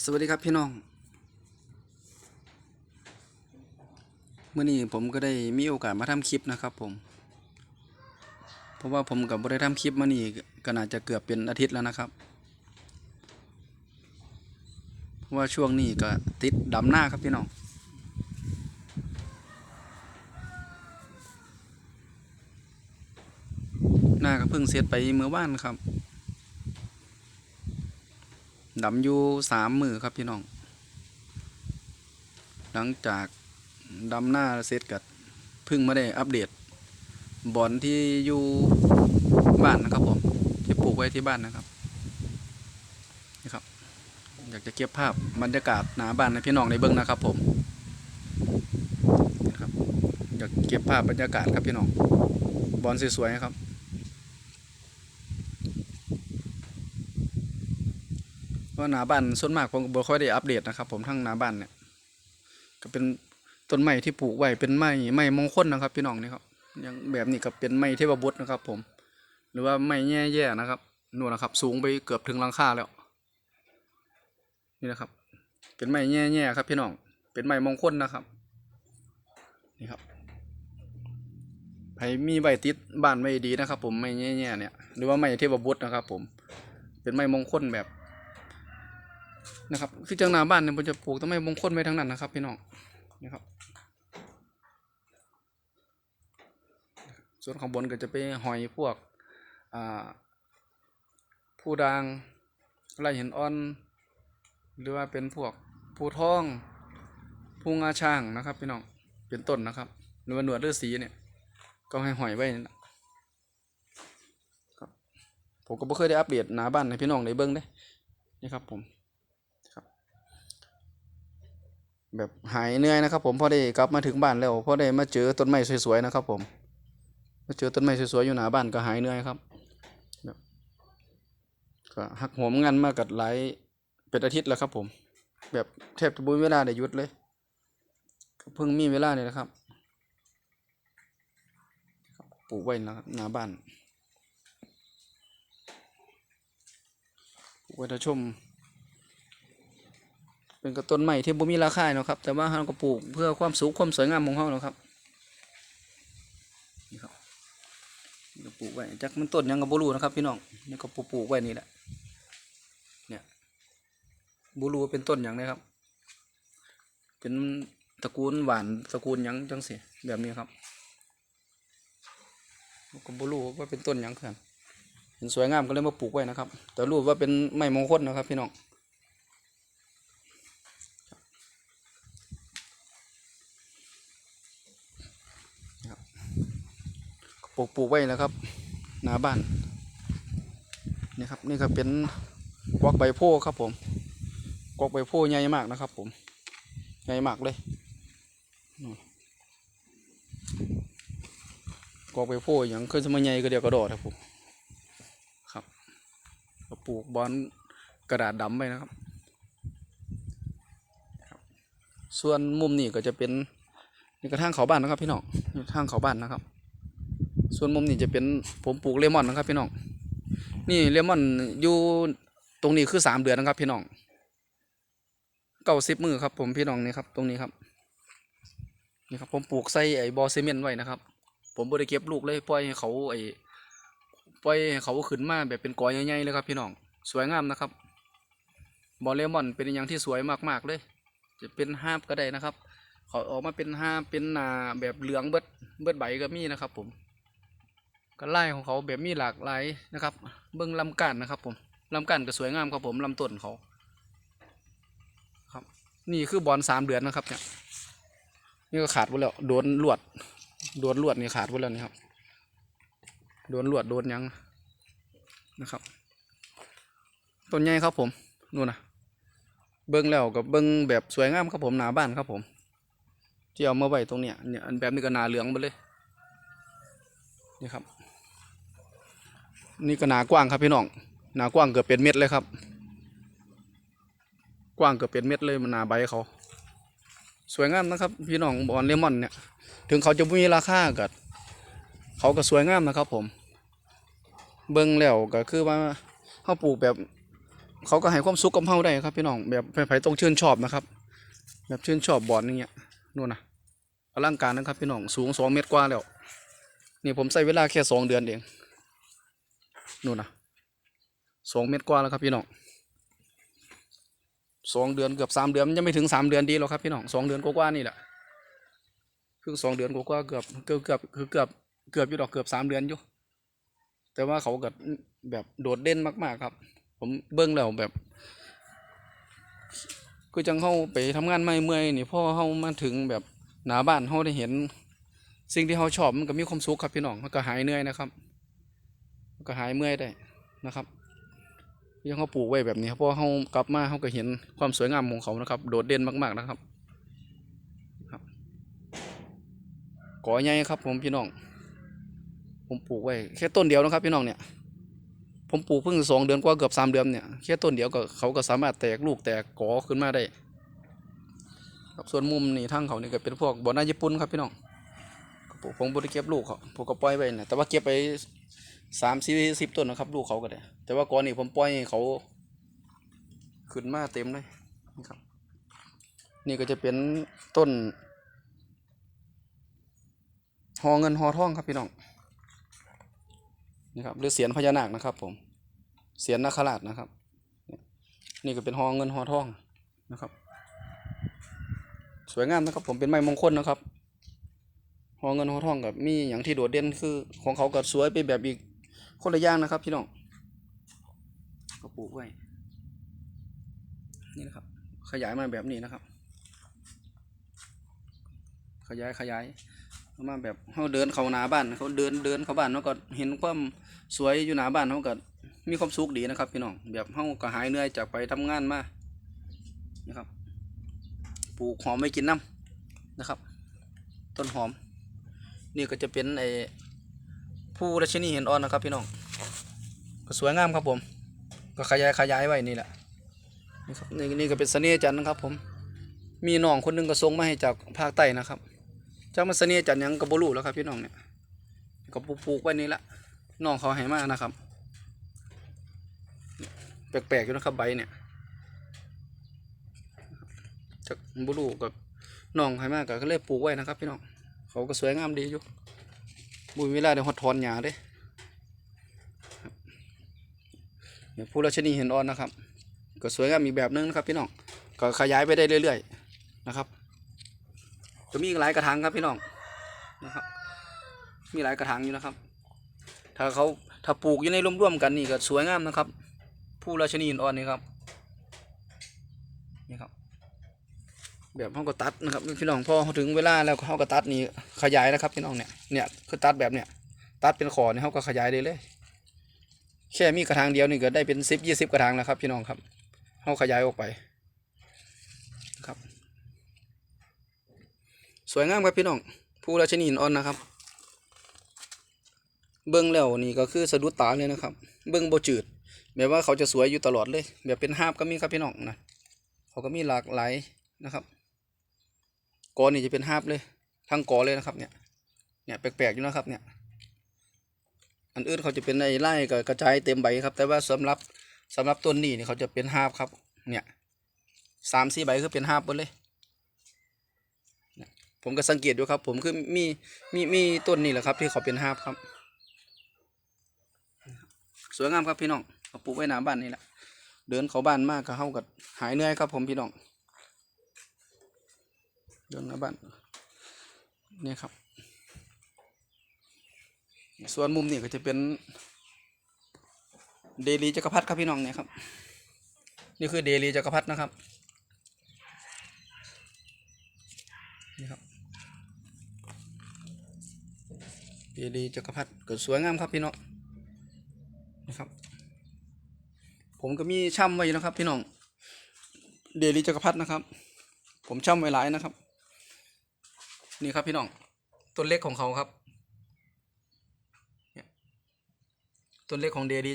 สวัสดีครับพี่น้องเมื่อนี้ผมก็ได้มีโอกาสมาทำคลิปนะครับผม เพราะว่าผมกับบได้ทำคลิปมานี่ก็น่าจะเกือบเป็นอาทิตย์แล้วนะครับ เพราะว่าช่วงนี้ก็ติดดำหน้าครับพี่น้องหน้าก็เพิ่งเสร็จไปเมื่อวานครับ ดำอยู่สามมือครับพี่น้อง หลังจากดำหน้าเสร็จกัดเพิ่งมาได้อัปเดตบอลที่อยู่บ้านนะครับผมที่ปลูกไว้ที่บ้านนะครับนี่ครับ อยากจะเก็บภาพบรรยากาศหน้าบ้านให้พี่น้องในเบิ้งนะครับ ผมนี่ครับอยากเก็บภาพบรรยากาศครับพี่น้องบอลสวยๆนะครับ เพ ราะหน้าบ้านส่วนมากผมก็บ่ค่อยได้อัปเดตนะครับ ผมทั้งหน้าบ้านเนี่ย ก็เป็นต้นไม้ที่ปลูกไว้เป็นไม้ไม้มงคลนะครับ พี่น้องนี่ครับอย่างแบบนี้ก็เป็นไม้เทพบุตรนะครับ ผม หรือว่าไม้แย่ๆนะครับนู่นนะครับ สูงไปเกือบถึงหลังคาแล้ว นี่นะครับ เป็นไม้แย่ๆครับ พี่น้อง เป็นไม้มงคลนะครับ นี่ครับใครมีใบติดบ้านไว้ดีนะครับ ผมไม้แย่ๆเนี่ย หรือว่าไม้เทพบุตรนะครับ ผม เป็นไม้มงคลแบบ นะครับ คือจังหนาบ้านเนี่ยผมจะปลูกต้นไม้มงคลไว้ทั้งนั้นนะครับพี่น้องนะครับส่วนข้างบนก็จะไปหอยพวกอ่าผู้ดางไรเห็นอ่อน หรือว่าเป็นพวกผู้ท้องผู้งาช้างนะครับพี่น้องเป็นต้นนะครับ หรือว่าหนวดเลือดสีเนี่ยก็ให้หอยไว้นะครับผมก็ไม่เคยได้อัปเดตหนาบ้านให้พี่น้องได้เบิ้งเด้นี่ครับผม แบบหายเหนื่อยนะครับ ผมพอได้กลับมาถึงบ้านแล้วพอได้มาเจอต้นไม้สวยๆนะครับ ผมมาเจอต้นไม้สวยๆอยู่หน้าบ้านก็หายเหนื่อยครับแบบก็หักโหมงานมากัดหลายเป็นอาทิตย์แล้วครับ ผม แบบแทบจะบุญเวลาได้ยุดเลยเพิ่งมีเวลาเนี่ยนะครับปลูกไว้นะหน้าบ้านปลูกไว้ถ้าชม เป็นกระต้นใหม่ที่บ่มีราคาเนาะครับ แต่ว่าเราก็ปลูกเพื่อความสุขความสวยงามของเขาเนาะครับนี่ครับก็ปลูกไว้จักมันต้นยังก็บ่รู้นะครับ พี่น้องนี่ก็ปลูกๆไว้นี่แหละเนี่ยบ่รู้ว่าเป็นต้นหยังนะครับ เป็นตระกูลหวานตระกูลยังจังสิแบบนี้ครับก็บ่รู้ว่าเป็นต้นยังคือนเห็นสวยงามก็เลยมาปลูกไว้นะครับ แต่รู้ว่าเป็นไม้มงคลนะครับ พี่น้อง กปลูกไว้นะครับหน้าบ้านนี่ครับนี่ก็เป็นกวักใบโพครับผมกวักใบโพใหญ่มากนะครับ ผมใหญ่มากเลยกวักใบโพอย่างขึ้นสมัยใหญ่ก็เดียวกระโดดครับผมครับปลูกบอนกระดาษดำไปนะครับ ส่วนมุมนี้ก็จะเป็นนี่กระทั่งเขาบ้านนะครับพี่น้องทางเขาบ้านนะครับ ส่วนมุมนี้จะเป็นผมปลูกเลมอนนะครับพี่น้อง นี่เลมอนอยู่ตรงนี้คือสามเดือนนะครับ พี่น้องเก้าสิบมือครับผมพี่น้องนี่ครับ ตรงนี้ครับ นี่ครับผมปลูกใส่ไอ้บอซีเมนต์ไว้นะครับ ผมบริเก็บลูกเลยปล่อยให้เขาไอ้ปล่อยให้เขาขึ้นมาแบบเป็นกอใหญ่ๆเลยครับ พี่น้องสวยงามนะครับบอเลมอนเป็นอย่างที่สวยมากๆเลย จะเป็นห้าบก็ได้นะครับเขาออกมาเป็นห้าเป็นนาแบบเหลืองเบิดเบิดใบก็มีนะครับผม ก็ไล่ของเขาแบบมีหลากหลายนะครับ เบื้องลำกันนะครับ ผมลำกันก็สวยงามครับผมลำต้นเขาครับ นี่คือบอลสามเดือนนะครับเนี่ยนี่ก็ขาดไปแล้วโดนลวดโดนลวดนี่ขาดไปแล้วนี่ครับโดนลวดโดนยังนะครับต้นใหญ่ครับผมนู่นนะเบิ้งแล้วกับเบิ้งแบบสวยงามครับผมหนาบ้านครับผมที่เอามาไว้ตรงเนี้ยเนี่ยอันแบบนี้ก็หนาเหลืองไปเลยนี่ครับ นี่ก็หนากว้างครับพี่น้องหนากว้างเกือบเป็นเม็ดเลยครับ กว้างเกือบเป็นเม็ดเลยมันหนาใบเขา สวยงามนะครับ พี่น้องบอนเลมอนเนี่ย ถึงเขาจะไม่มีราคากัเขาก็สวยงามนะครับ ผม เบิ้งแล้วก็คือว่าเขาปลูกแบบ เขาก็ให้ความสุขกับเฮาได้ครับ พี่น้องแบบไผๆต้องชื่นชอบนะครับ แบบชื่นชอบบอลอย่างเงี้ยนู่นนะอลังการนะครับพี่น้องสูงสองเมตรกว่าแล้วนี่ผมใช้เวลาแค่สองเดือนเอง นู่นนะสองเมตรกว่าแล้วครับพี่น้องสองเดือนเกือบสามเดือนยังไม่ถึงสามเดือนดีหรอกครับพี่น้องสองเดือนกว่าๆนี่แหละเพิ่งสองเดือนกว่าๆเกือบเกือบเกือบคือเกือบเกือบอยู่ดอกเกือบสามเดือนอยู่ แต่ว่าเขาเก็แบบโดดเด่นมากๆครับ ผมเบิ้งแล้วแบบ คือจังเข้าไปทำงานไม่เมื่อยนี่พ่อเข้ามาถึงแบบหน้าบ้านเขาได้เห็น สิ่งที่เขาชอบมันก็มีความสุขครับพี่น้องมันก็หายเหนื่อยนะครับ ก็หายเมื่อยได้นะครับยังเขาปลูกไว้แบบนี้ครับเพราะเขากลับมาเขาก็เห็นความสวยงามของเขานะครับ โดดเด่นมากๆนะครับครับกอใหญ่ครับ ผมพี่น้อง ผมปลูกไว้แค่ต้นเดียวนะครับพี่น้องเนี่ย ผมปลูกเพิ่งสองเดือนกว่าเกือบสามเดือนเนี่ยแค่ต้นเดียวก็เขาก็สามารถแตกลูกแตกกอขึ้นมาได้ครับส่วนมุมนี่ทั้งเขานี่ก็เป็นพวกบอนาญี่ปุ่นครับพี่น้องปลูกผมบริเก็บลูกเขาผมก็ปล่อยไปนะแต่ว่าเก็บไป สามสี่สิบต้นนะครับ ลูกเขาก็ได้ แต่ว่าก่อนนี่ผมปล่อยเขา ขึ้นมาเต็มเลยนะครับ นี่ก็จะเป็นต้นหอเงินหอทองครับพี่น้องนี่ครับหรือเสียนพญานาคนะครับ ผม เสียนนาคราชนะครับ นี่ก็เป็นหอเงินหอทองนะครับ สวยงามนะครับ ผมเป็นไม้มงคลนะครับหอเงินหอทองกับมีอย่างที่โดดเด่นคือ ของเขาก็สวยไปแบบอีก คนละอย่างนะครับ พี่น้องก็ปลูกไว้ นี่นะครับ ขยายมาแบบนี้นะครับ ขยายขยายมาแบบเขาเดินเข้าหน้าบ้านเขาเดินเดินเข้าบ้านเขาก็เห็นความสวยอยู่หน้าบ้านเขาก็มีความสุขดีนะครับ พี่น้องแบบเขาก็หายเหนื่อยจากไปทำงานมานะครับ ปลูกหอมไม่กินน้ำนะครับ ต้นหอม นี่ก็จะเป็นไอ ผู้ราชินีเห็นอ่อนนะครับพี่น้องก็สวยงามครับผม ก็ขยายขยายไว้นี่แหละนี่ครับนี่นี่ก็เป็นเสน่ห์จันทร์นะครับ ผม มีน้องคนหนึงก็ส่งมาให้จากภาคใต้นะครับเจ้ามันเสน่ห์จันยังกับบลูแล้วครับพี่น้องเนี่ยก็ปลูกไว้นี่ละน้องเขาให้มากนะครับ แปลกๆอยู่นะครับใบเนี่ยจากบุลูกับน้องให้มากก็เลยปลูกไว้นะครับ พี่น้องเขาก็สวยงามดีอยู่ บุญเวลาเดี๋ยวหดถอนหญ้าเด้ครับเนี่ยผู้ราชนีเห็นอ่อนนะครับ ก็สวยงามอีกแบบนึงนะครับ พี่น้อง ก็ขยายไปได้เรื่อยๆนะครับ จะมีอีกหลายกระถางครับพี่น้องนะครับ มีหลายกระถางอยู่นะครับ ถ้าเขาถ้าปลูกอยู่ในร่วมๆกันนี่ก็สวยงามนะครับ ผู้ราชนีหินอ่อนนี่ครับ นี่ครับ แบบเขาก็ตัดนะครับพี่น้องพอถึงเวลาแล้วเขาก็ตัดนี่ขยายนะครับพี่น้องเนี่ยเนี่ยคือตัดแบบเนี่ยตัดเป็นขอเนี่ยเขาก็ขยายได้เลยแค่มีกระถางเดียวนี่ก็ได้เป็นสิบยี่สิบกระถางแล้วครับ พี่น้องครับเขาขยายออกไปครับ สวยงามครับพี่น้องผู้ราชนีหินอ่อนนะครับ เบิ้องแล้วนี่ก็คือสะดุดตาเลยนะครับ เบิ้องโบจืดแบบว่าเขาจะสวยอยู่ตลอดเลย แบบเป็นห้าบก็มีครับพี่น้องนะเขาก็มีหลากหลายนะครับ กอนี่จะเป็นหาบเลย ทั้งกอเลยนะครับ เนี่ย เนี่ยแปลกๆอยู่นะครับ เนี่ย อันอื่นเขาจะเป็นในไร่กับกระจายเต็มใบครับ แต่ว่าสำหรับสำหรับต้นนี้นี่เขาจะเป็นหาบครับ เนี่ยสามสี่ใบคือเป็นหาบหมดเลย ผมก็สังเกตดูครับ ผมคือมีมีมีต้นนี่แหละครับ ที่เขาเป็นหาบครับ สวยงามครับพี่น้องเขาปลูกไว้หน้าบ้านนี่แหละเดินเขาบ้านมากก็เข้ากับหายเหนื่อยครับผมพี่น้อง เดินหน้าบ้านนี่ครับ ส่วนมุมนี่ก็จะเป็นเดลีจักรพรรดิครับพี่น้องเนี่ยครับ นี่คือเดลีจักรพรรดินะครับนี่ครับเดลีจักรพรรดิก็สวยงามครับพี่น้องนะครับ ผมก็มีช่ำไว้นะครับพี่น้องเดลิจักรพรรดินะครับ ผมช่ำไว้หลายนะครับ นี่ครับพี่น้องต้นเล็กของเขาครับต้นเล็กของเดลิ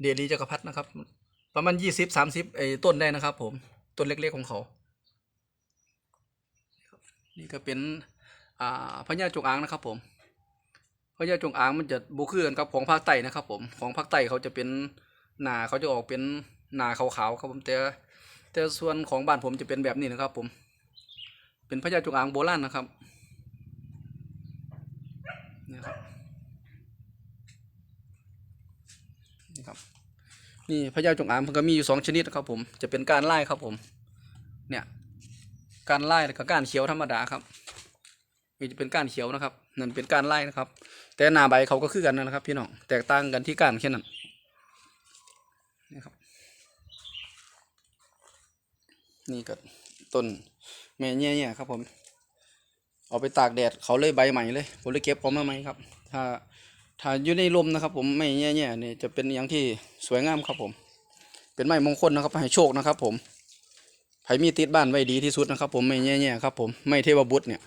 เดลิจักรพรรดินะครับ ประมาณยี่สิบสามสิบไอ้ต้นได้นะครับ ผมต้นเล็กๆของเขา นี่ก็เป็นอ่าพญาจงอางนะครับ ผมพญาจงอางมันจะบุคือกันกับของภาคใต้นะครับ ผมของภาคใต้เขาจะเป็นหนาเขาจะออกเป็นหนาขาวๆครับผมแต่แต่ส่วนของบ้านผมจะเป็นแบบนี้นะครับ ผม เป็นพญาจงอางโบราณนะครับนี่ครับนี่ครับนี่พญาจงอางมันก็มีอยู่สองชนิดนะครับผมจะเป็นการไล่ครับผมเนี่ยการไล่กับการเขียวธรรมดาครับนี่จะเป็นการเขียวนะครับนั่นเป็นการไล่นะครับ แต่หน้าใบเขาก็คือกันนะครับ พี่น้องแตกต่างกันที่การแค่นั้นนี่ครับนี่ก็ต้น แม่เงี้ยๆครับผม เอาไปตากแดดเขาเลยใบใหม่เลยผมเลยเก็บเขามาใหม่ครับ ถ้าถ้าอยู่ในลมนะครับ ผมไม่เงี้ยๆนี่จะเป็นอย่างที่สวยงามครับผม เป็นไม้มงคลนะครับให้โชคนะครับ ผมไผมีติดบ้านไว้ดีที่สุดนะครับ ผมไม่แย่ๆครับผมไม่เทวบุตรเนี่ย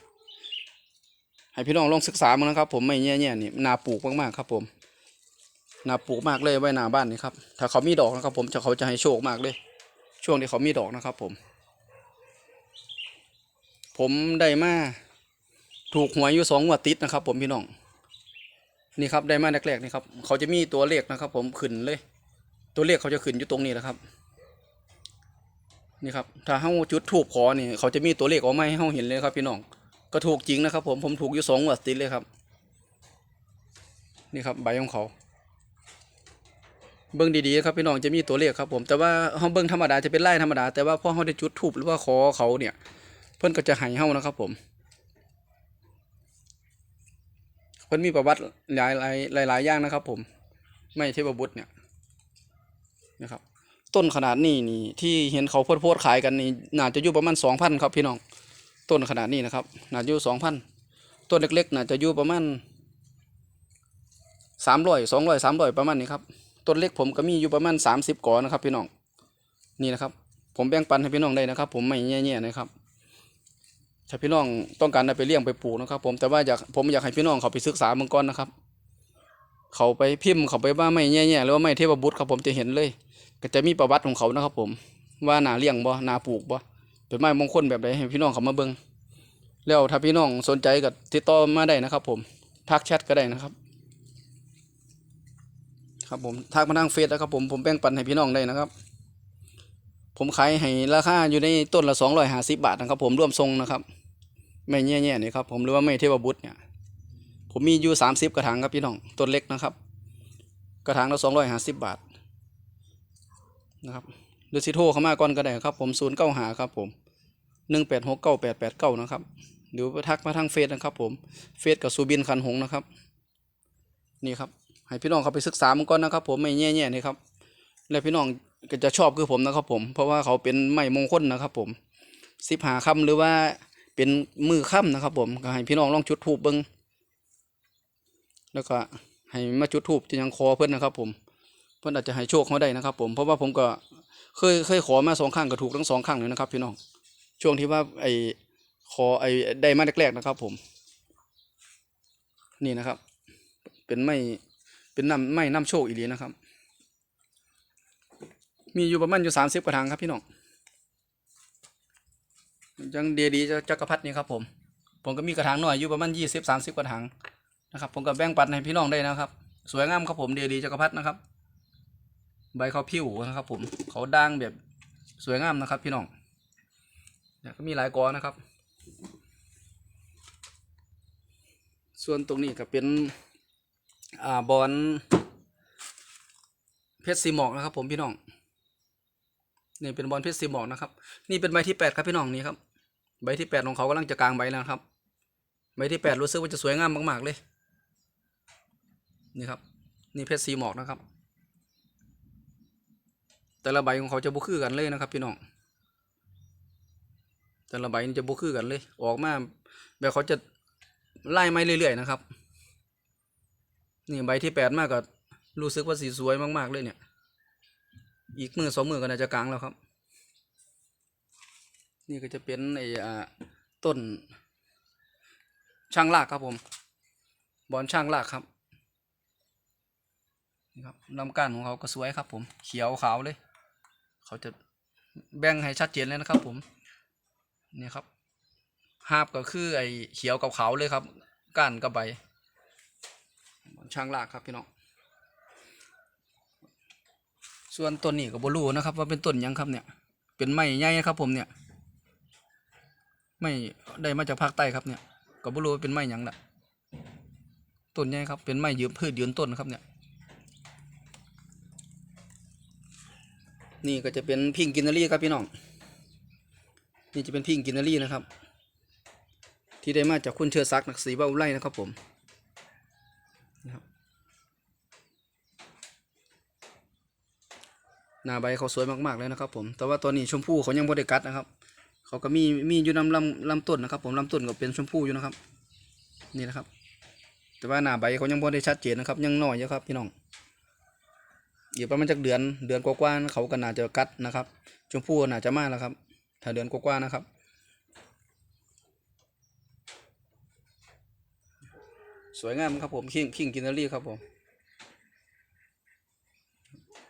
ให้พี่น้องลองศึกษามานะครับ ผมไม่แย่ๆนี่นาปลูกมากๆครับ ผมนาปลูกมากเลยไว้หน้าบ้านนี่ครับถ้าเขามีดอกนะครับ ผมจะเขาจะให้โชคมากเลย ช่วงที่เขามีดอกนะครับ ผม ผมได้มาถูกหวยอยู่สองงวดติดนะครับ ผมพี่น้องนี่ครับได้มาแรกๆนี่ครับ เขาจะมีตัวเลขนะครับ ผมขึ้นเลย ตัวเลขเขาจะขึ้นอยู่ตรงนี้แหละครับ นี่ครับถ้าเฮาจุดถูกขอนี่เขาจะมีตัวเลขออกมาให้เฮาเห็นเลยครับ พี่น้องก็ถูกจริงนะครับ ผมผมถูกอยู่สองงวดติดเลยครับ นี่ครับใบของเขาเบิ้งดีๆครับพี่น้องจะมีตัวเลขครับ ผมแต่ว่าเฮาเบิ้งธรรมดาจะเป็นไล่ธรรมดาแต่ว่าพอเฮาได้จุดถูกหรือว่าขอเขาเนี่ย เพิ่นก็จะให้เฮานะครับผมเพิ่นมีประวัติหลายหลายหลายหลายอย่างนะครับ ผม ไม่เทพบุตรเนี่ยนะครับ ต้นขนาดนี้นี่ที่เห็นเขาโพดโพดขายกันนี่น่าจะอยู่ประมาณสองพันครับพี่น้องต้นขนาดนี้นะครับน่าจะอยู่สองพันต้นเล็กๆน่าจะอยู่ประมาณสามร้อยสองร้อยสามร้อยประมาณนี้ครับต้นเล็กผมก็มีอยู่ประมาณสามสิบกอนะครับพี่น้องนี่นะครับ ผมแบ่งปันให้พี่น้องได้นะครับ ผมไม่แย่ๆนะครับ ถ้าพี่น้องต้องการไปเลี้ยงไปปลูกนะครับ ผมแต่ว่าอยากผมอยากให้พี่น้องเขาไปศึกษาเมืองก่อนนะครับ เขาไปพิมพ์เขาไปว่าไม่แย่ๆหรือว่าไม่เทพบุตรครับผมจะเห็นเลย ก็จะมีประวัติของเขานะครับ ผมว่านาเลี้ยงบ่นาปลูกบ่เป็นไม้มงคลแบบใดให้พี่น้องเขามาเบิ่งแล้วถ้าพี่น้องสนใจก็ติดต่อมาได้นะครับ ผมทักแชทก็ได้นะครับ ครับผมทักมาทางเฟซนะครับผมผมแบ่งปันให้พี่น้องได้นะครับ ผมขายให้ราคาอยู่ในต้นละสองร้อยห้าสิบาทนะครับ ผมร่วมทรงนะครับ ไม่แย่ๆนี่ครับผมหรือว่าไม่เทวบุตรเนี่ย ผมมีอยู่สามสิบกระถางครับพี่น้องต้นเล็กนะครับ กระถางละสองร้อยห้าสิบบาทนะครับหรือสิโทรเข้ามาก่อนก็ได้ครับ ผมศูนย์เก้าหาครับผมหนึ่งแปดหกเก้าแปดแปดเก้านะครับหรือทักมาทางเฟซนะครับ ผมเฟซกับซูบินคันหงนะครับ นี่ครับให้พี่น้องเขาไปศึกษามันก่อนนะครับ ผมไม่แย่ๆนี่ครับ และพี่น้อง ก็จะชอบคือผมนะครับผมเพราะว่าเขาเป็นไม้มงคลนะครับผมสิบหาค่ำหรือว่าเป็นมือค่ำนะครับ ผมก็ให้พี่น้องลองจุดถูบเบิ้งแล้วก็ให้มาจุดถูบที่ยังคอเพื่อนนะครับ ผมเพื่อนอาจจะให้โชคเขาได้นะครับ ผมเพราะว่าผมก็เคยเคยขอมาสองครั้งก็ถูกทั้งสองครั้งเลยนะครับ พี่น้องช่วงที่ว่าไอ้ขอไอ้ได้มาแรกๆนะครับ ผม นี่นะครับ เป็นไม้เป็นน้ำไม้น้ำโชคอีหลีนะครับ มีอยู่ประมาณอยู่สามสิบกระถางครับพี่น้องยังเดียดีจะจักรพรรดินี่ครับผม ผมก็มีกระถางหน่อยอยู่ประมาณยี่สิบสามสิบกระถางนะครับ ผมก็แบ่งปันให้พี่น้องได้นะครับ สวยงามครับผมเดียดีจักรพรรดินะครับ ใบเขาผิวนะครับผมเขาด่างแบบสวยงามนะครับ พี่น้องเนี่ยก็มีหลายกอนะครับ ส่วนตรงนี้ก็เป็นอ่าบอลเพชรซีหมอกนะครับผมพี่น้อง นี่เป็นบอลเพชรซีหมอกนะครับ นี่เป็นใบที่แปดครับพี่น้องนี่ครับ ใบที่แปดของเขากำลังจะกลางใบแล้วนะครับ ใบที่แปดรู้สึกว่าจะสวยงามมาก ๆ เลย นี่ครับ นี่เพชรซีหมอกนะครับ แต่ละใบของเขาจะบุคือกันเลยนะครับ พี่น้อง แต่ละใบนี่จะบุคือกันเลย ออกมาแบบเขาจะไล่ไม้เรื่อยๆนะครับ นี่ใบที่แปดมากก็รู้สึกว่าสีสวยมากๆเลยเนี่ย อีกมือสองมือก็น่าจะกลางแล้วครับ นี่ก็จะเป็นไอ้ต้น ช่างลากครับผม บอลช่างลากครับนี่ครับลำก้านของเขาก็สวยครับผม เขียวขาวเลย เขาจะแบ่งให้ชัดเจนเลยนะครับผม นี่ครับหาบก็คือไอ้เขียวกับขาวเลยครับ ก้านกับใบ ช่างลากครับพี่น้อง ส่วนต้นนี้ก็บ่รู้นะครับ ว่าเป็นต้นยังครับเนี่ย เป็นไม้ใหญ่ครับผมเนี่ยไม่ได้มาจากภาคใต้ครับเนี่ยก็บ่รู้ว่าเป็นไม้ยังละต้นใหญ่ครับเป็นไม้ยืนพืชยืนต้นครับเนี่ย นี่ก็จะเป็นพิงกินนารีครับพี่น้องนี่จะเป็นพิงกินนารีนะครับ ที่ได้มาจากคุณเชิดศักนักศรีบ้าไรนะครับผมนะครับ หน้าใบเขาสวยมากๆเลยนะครับ ผม แต่ว่าตัวนี้ชมพู่เขายังบ่ได้กัดนะครับ เขาก็มีมีอยู่นำลำลำต้นนะครับ ผมลำต้นก็เป็นชมพู่อยู่นะครับ นี่นะครับ แต่ว่าหน้าใบเขายังบ่ได้ชัดเจนนะครับ ยังน้อยอยู่ครับพี่น้องอีกประมาณจักเดือนเดือนกว่าๆเขาก็น่าจะกัดนะครับ ชมพู่น่าจะมาแล้วครับ ถ้าเดือนกว่าๆนะครับ สวยงามครับผมคิงคิงกินเนารีครับผม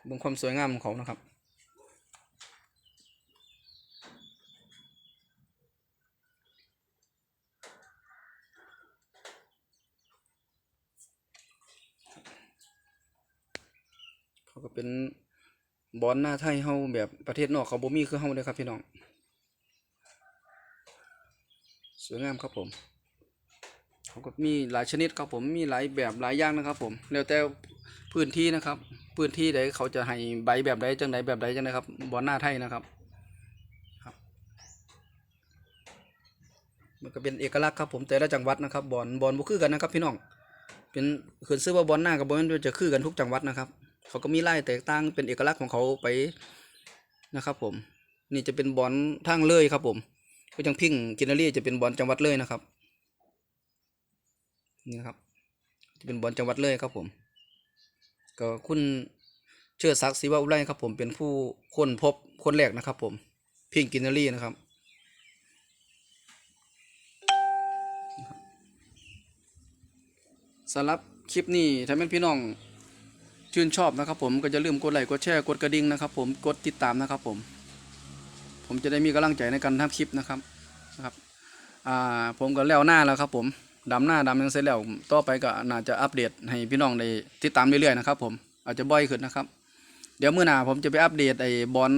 เบงความสวยงามของเขานะครับเขาก็เป็นบอลหน้าไทยเฮาแบบประเทศนอกเขาบ่มีคือเฮาเลยครับพี่น้อง สวยงามครับผม มีหลายชนิดครับผมมีหลายแบบหลายอย่างนะครับผมแล้วแต่พื้นที่นะครับ พื้นที่ใดเขาจะให้ใบแบบใดจังใดแบบใดจังใดครับบอลหน้าไทยนะครับครับ มันก็เป็นเอกลักษณ์ครับผมแต่ละจังหวัดนะครับบอลบอลบ่คือกันนะครับ พี่น้องเป็นขึ้นซื้อว่าบอลหน้ากับบอลมันจะคือกันทุกจังหวัดนะครับ เขาก็มีไลายแตกต่างเป็นเอกลักษณ์ของเขาไปนะครับผมนี่จะเป็นบอลทางเลยครับผมก็จังพิงกินนารีจะเป็นบอลจังหวัดเลยนะครับ นี่นะครับจะเป็นบอลจังหวัดเลยครับผม ก็คุณเชิดศักดิ์ศรีวาอุไรครับผมเป็นผู้ค้นพบคนแรกนะครับผมพิงกินนารีนะครับสำหรับคลิปนี้ถ้าเป็นพี่น้องชื่นชอบนะครับผมก็จะลืมกดไลค์กดแชร์กดกระดิ่งนะครับผมกดติดตามนะครับผม ผมจะได้มีกำลังใจในการทำคลิปนะครับนะครับ อ่าผมก็แล้วหน้าแล้วครับผม ดำหน้าดำยังเสร็จแล้วต่อไปก็น่าจะอัปเดตให้พี่น้องได้ติดตามเรื่อยๆนะครับผมอาจจะบ่อยขึ้นนะครับ เดี๋ยวเมื่อหน้าผมจะไปอัปเดตไอ้บอล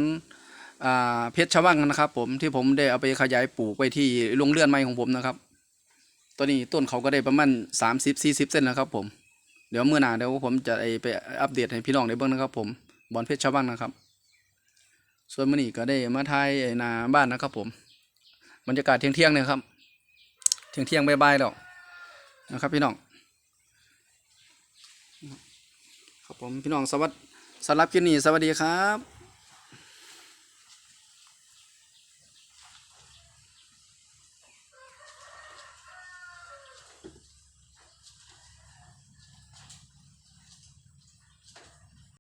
เพชรชวังนะครับ ผมที่ผมได้เอาไปขยายปลูกไว้ที่โรงเรือนไม้ของผมนะครับตัวนี้ต้นเขาก็ได้ประมาณสามสิบสี่สิบเซนนะครับผมเดี๋ยวเมื่อหน้าเดี๋ยวผมจะไปอัปเดตให้พี่น้องได้เบิ่งนะครับ ผมบอลเพชรชาวบ้านนะครับ ส่วนมื่อนี้ก็ได้มาถ่ายไอ้หนาบ้านนะครับ ผมบรรยากาศเที่ยงเที่ยงๆเนี่ยครับ เที่ยงเที่ยงๆบายๆแล้ว นะครับพี่น้องครับผมพี่น้องสวัสดีสำหรับคลิปนี้สวัสดีครับ